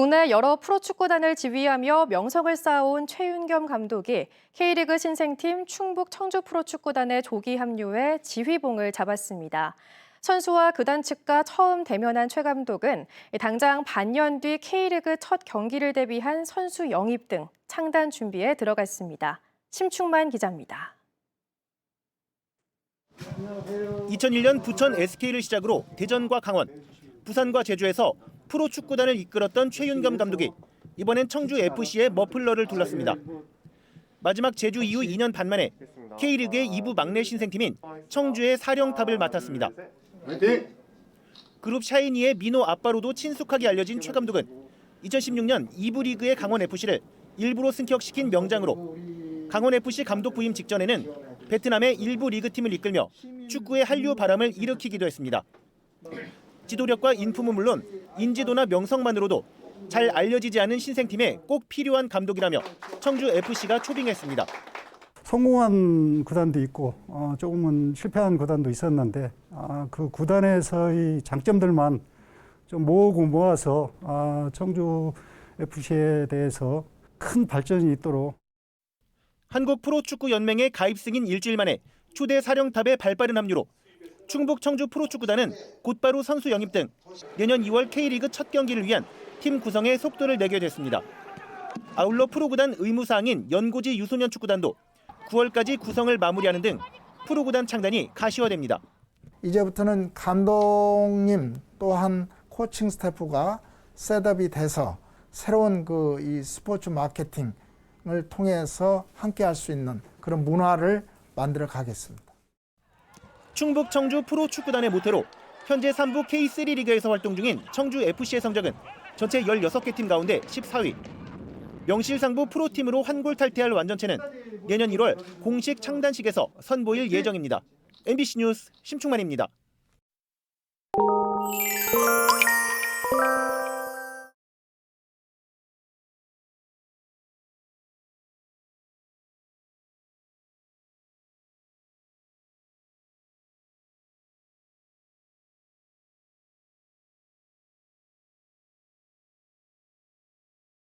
국내 여러 프로축구단을 지휘하며 명성을 쌓아온 최윤겸 감독이 K리그 신생팀 충북 청주 프로축구단의 조기 합류에 지휘봉을 잡았습니다. 선수와 구단 측과 처음 대면한 최 감독은 당장 반년 뒤 K리그 첫 경기를 대비한 선수 영입 등 창단 준비에 들어갔습니다. 심충만 기자입니다. 2001년 부천 SK를 시작으로 대전과 강원, 부산과 제주에서 프로 축구단을 이끌었던 최윤겸 감독이 이번엔 청주 FC의 머플러를 둘렀습니다. 마지막 제주 이후 2년 반 만에 K리그의 2부 막내 신생팀인 청주의 사령탑을 맡았습니다. 그룹 샤이니의 민호 아빠로도 친숙하게 알려진 최 감독은 2016년 2부 리그의 강원 FC를 일부로 승격시킨 명장으로 강원 FC 감독 부임 직전에는 베트남의 일부 리그 팀을 이끌며 축구의 한류 바람을 일으키기도 했습니다. 지도력과 인품은 물론 인지도나 명성만으로도 잘 알려지지 않은 신생팀에 꼭 필요한 감독이라며 청주 FC가 초빙했습니다. 성공한 구단도 있고 어, 조금은 실패한 구단도 있었는데 아, 그 구단에서의 장점들만 좀 모으고 모아서 아, 청주 FC에 대해서 큰 발전이 있도록 한국 프로축구 연맹의 가입 승인 일주일 만에 초대 사령탑의 발빠른 합류로 충북 청주 프로축구단은 곧바로 선수 영입 등 내년 2월 K리그 첫 경기를 위한 팀 구성에 속도를 내게 됐습니다. 아울러 프로구단 의무사항인 연고지 유소년 축구단도 9월까지 구성을 마무리하는 등 프로구단 창단이 가시화됩니다. 이제부터는 감독님 또한 코칭 스태프가 셋업이 돼서 새로운 그 이 스포츠 마케팅을 통해서 함께 할 수 있는 그런 문화를 만들어 가겠습니다. 충북 청주 프로축구단의 모태로 현재 3부 K3 리그에서 활동 중인 청주 FC의 성적은 전체 16개 팀 가운데 14위. 명실상부 프로팀으로 환골 탈퇴할 완전체는 내년 1월 공식 창단식에서 선보일 예정입니다. MBC 뉴스 심충만입니다.